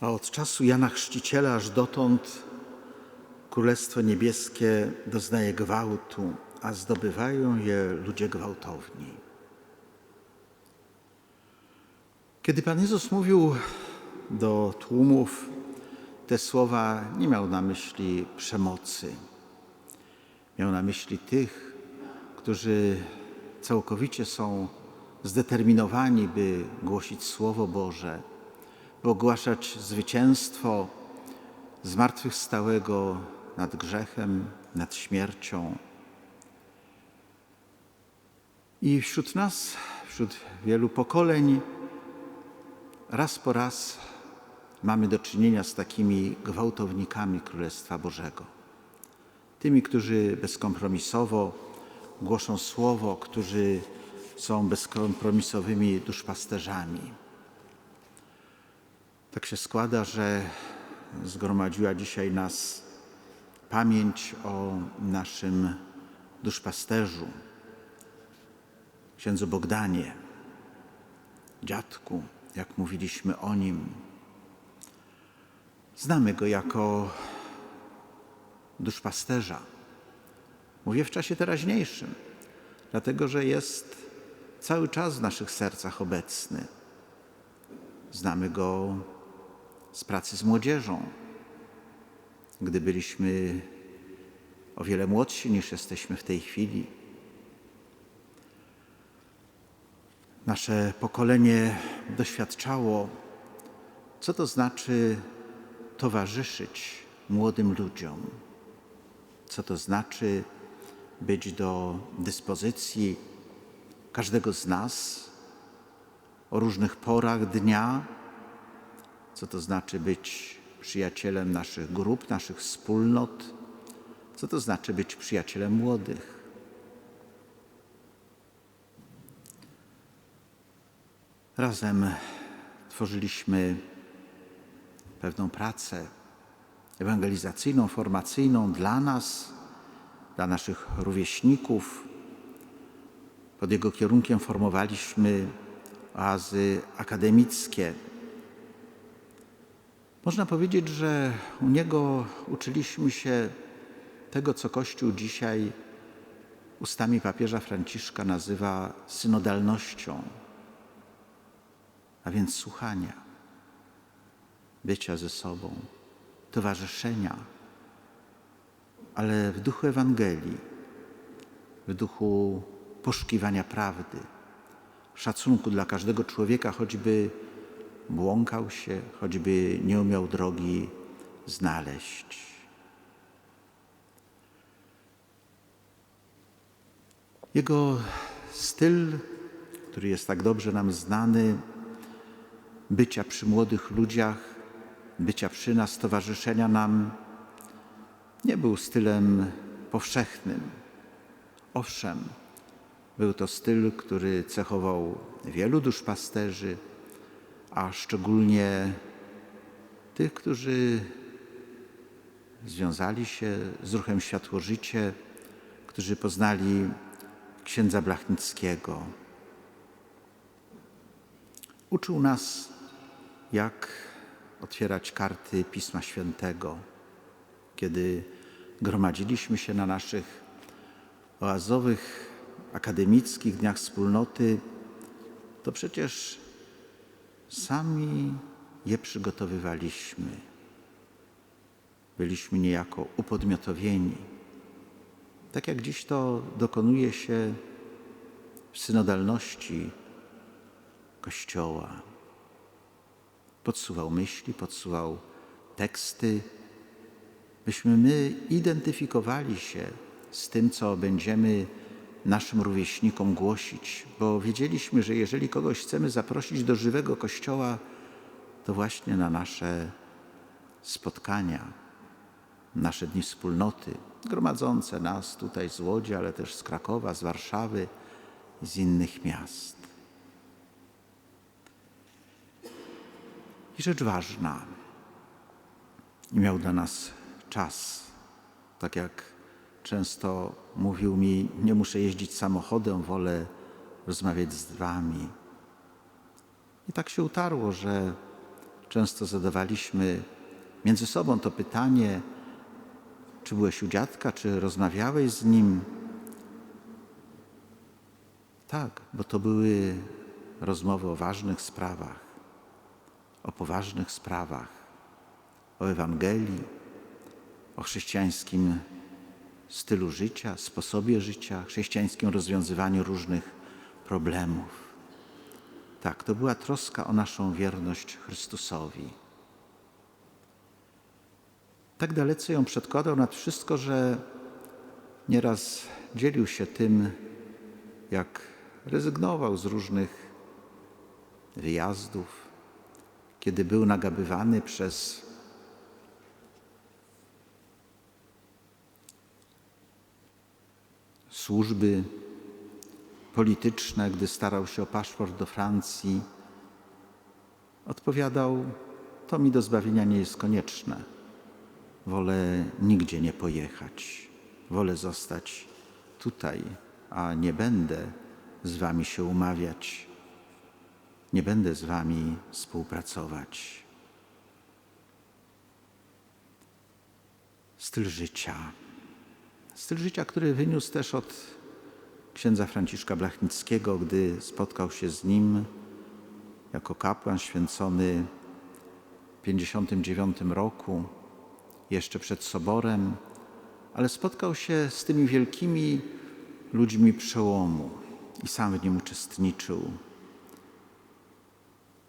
A od czasu Jana Chrzciciela aż dotąd Królestwo Niebieskie doznaje gwałtu, a zdobywają je ludzie gwałtowni. Kiedy Pan Jezus mówił do tłumów te słowa, nie miał na myśli przemocy. Miał na myśli tych, którzy całkowicie są zdeterminowani, by głosić Słowo Boże, ogłaszać zwycięstwo zmartwychwstałego nad grzechem, nad śmiercią. I wśród nas, wśród wielu pokoleń, raz po raz mamy do czynienia z takimi gwałtownikami Królestwa Bożego. Tymi, którzy bezkompromisowo głoszą Słowo, którzy są bezkompromisowymi duszpasterzami. Tak się składa, że zgromadziła dzisiaj nas pamięć o naszym duszpasterzu, księdzu Bogdanie, dziadku, jak mówiliśmy o nim. Znamy go jako duszpasterza. Mówię w czasie teraźniejszym, dlatego że jest cały czas w naszych sercach obecny. Znamy go z pracy z młodzieżą, gdy byliśmy o wiele młodsi niż jesteśmy w tej chwili. Nasze pokolenie doświadczało, co to znaczy towarzyszyć młodym ludziom, co to znaczy być do dyspozycji każdego z nas o różnych porach dnia, co to znaczy być przyjacielem naszych grup, naszych wspólnot, co to znaczy być przyjacielem młodych. Razem tworzyliśmy pewną pracę ewangelizacyjną, formacyjną dla nas, dla naszych rówieśników. Pod jego kierunkiem formowaliśmy oazy akademickie. Można powiedzieć, że u niego uczyliśmy się tego, co Kościół dzisiaj ustami papieża Franciszka nazywa synodalnością, a więc słuchania, bycia ze sobą, towarzyszenia, ale w duchu Ewangelii, w duchu poszukiwania prawdy, szacunku dla każdego człowieka, choćby błąkał się, choćby nie umiał drogi znaleźć. Jego styl, który jest tak dobrze nam znany, bycia przy młodych ludziach, bycia przy nas, towarzyszenia nam, nie był stylem powszechnym. Owszem, był to styl, który cechował wielu duszpasterzy, a szczególnie tych, którzy związali się z ruchem Światło-Życie, którzy poznali księdza Blachnickiego. Uczył nas, jak otwierać karty Pisma Świętego. Kiedy gromadziliśmy się na naszych oazowych, akademickich dniach wspólnoty, to przecież sami je przygotowywaliśmy. Byliśmy niejako upodmiotowieni. Tak jak dziś to dokonuje się w synodalności Kościoła. Podsuwał myśli, podsuwał teksty, byśmy my identyfikowali się z tym, co będziemy naszym rówieśnikom głosić, bo wiedzieliśmy, że jeżeli kogoś chcemy zaprosić do żywego Kościoła, to właśnie na nasze spotkania, nasze dni wspólnoty, gromadzące nas tutaj z Łodzi, ale też z Krakowa, z Warszawy i z innych miast. I rzecz ważna, miał dla nas czas, tak jak często mówił mi, nie muszę jeździć samochodem, wolę rozmawiać z wami. I tak się utarło, że często zadawaliśmy między sobą to pytanie, czy byłeś u dziadka, czy rozmawiałeś z nim? Tak, bo to były rozmowy o ważnych sprawach, o poważnych sprawach, o Ewangelii, o chrześcijańskim stylu życia, sposobie życia, chrześcijańskim rozwiązywaniu różnych problemów. Tak, to była troska o naszą wierność Chrystusowi. Tak dalece ją przedkładał nad wszystko, że nieraz dzielił się tym, jak rezygnował z różnych wyjazdów, kiedy był nagabywany przez służby polityczne, gdy starał się o paszport do Francji, odpowiadał: To mi do zbawienia nie jest konieczne. Wolę nigdzie nie pojechać. Wolę zostać tutaj, a nie będę z Wami się umawiać. Nie będę z Wami współpracować. Styl życia. Styl życia, który wyniósł też od księdza Franciszka Blachnickiego, gdy spotkał się z nim jako kapłan święcony w 59 roku, jeszcze przed soborem, ale spotkał się z tymi wielkimi ludźmi przełomu i sam w nim uczestniczył.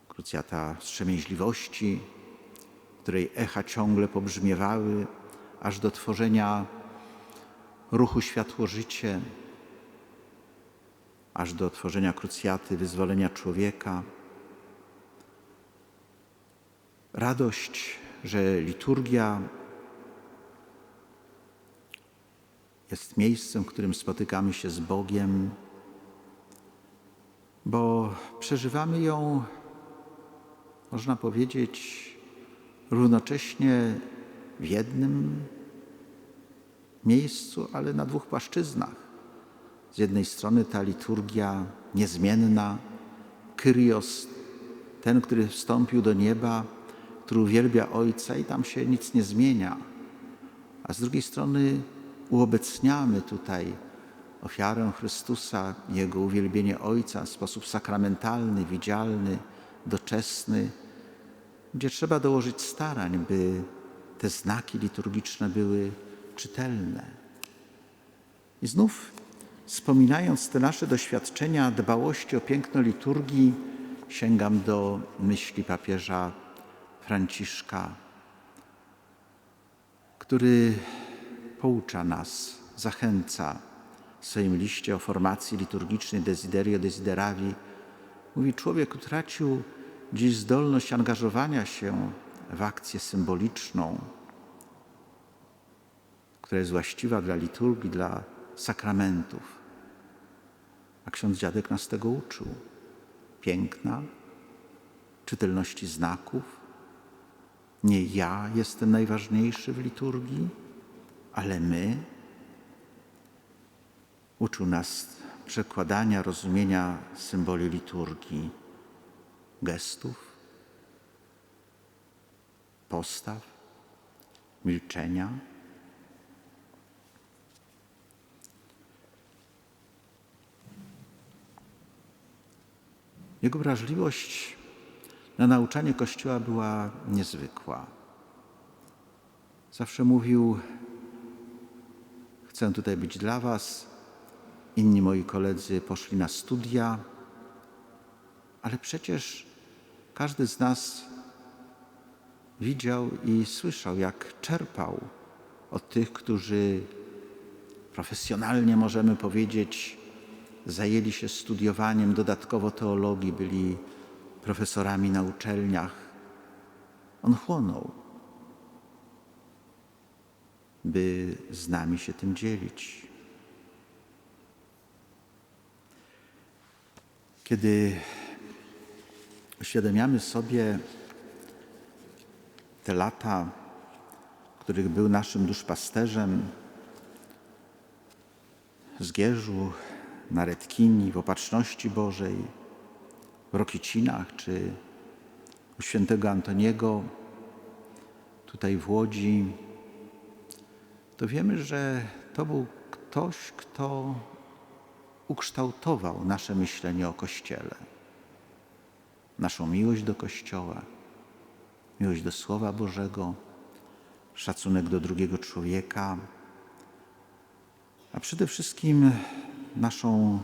Krucjata wstrzemięźliwości, której echa ciągle pobrzmiewały, aż do tworzenia ruchu Światło-Życie, aż do tworzenia krucjaty wyzwolenia człowieka. Radość, że liturgia jest miejscem, w którym spotykamy się z Bogiem, bo przeżywamy ją, można powiedzieć, równocześnie w jednym miejscu, ale na dwóch płaszczyznach. Z jednej strony ta liturgia niezmienna, Kyrios, ten, który wstąpił do nieba, który uwielbia Ojca i tam się nic nie zmienia. A z drugiej strony uobecniamy tutaj ofiarę Chrystusa, Jego uwielbienie Ojca w sposób sakramentalny, widzialny, doczesny, gdzie trzeba dołożyć starań, by te znaki liturgiczne były czytelne. I znów, wspominając te nasze doświadczenia dbałości o piękno liturgii, sięgam do myśli papieża Franciszka, który poucza nas, zachęca w swoim liście o formacji liturgicznej Desiderio Desideravi. Mówi, człowiek utracił dziś zdolność angażowania się w akcję symboliczną, która jest właściwa dla liturgii, dla sakramentów. A ksiądz dziadek nas tego uczył. Piękna, czytelności znaków. Nie ja jestem najważniejszy w liturgii, ale my. Uczył nas przekładania, rozumienia symboli liturgii, gestów, postaw, milczenia. Jego wrażliwość na nauczanie Kościoła była niezwykła. Zawsze mówił: Chcę tutaj być dla Was. Inni moi koledzy poszli na studia, ale przecież każdy z nas widział i słyszał, jak czerpał od tych, którzy profesjonalnie, możemy powiedzieć, zajęli się studiowaniem dodatkowo teologii, byli profesorami na uczelniach. On chłonął, by z nami się tym dzielić. Kiedy uświadamiamy sobie te lata, których był naszym duszpasterzem, Zgierzu, na Redkini, w Opatrzności Bożej, w Rokiecinach czy u świętego Antoniego, tutaj w Łodzi, to wiemy, że to był ktoś, kto ukształtował nasze myślenie o Kościele, naszą miłość do Kościoła, miłość do Słowa Bożego, szacunek do drugiego człowieka, a przede wszystkim naszą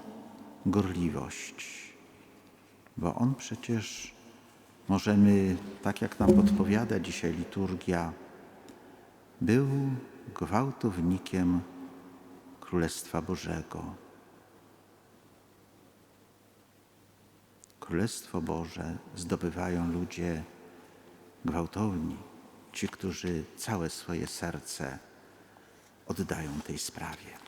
gorliwość, bo On przecież możemy, tak jak nam podpowiada dzisiaj liturgia, był gwałtownikiem Królestwa Bożego. Królestwo Boże zdobywają ludzie gwałtowni, ci, którzy całe swoje serce oddają tej sprawie.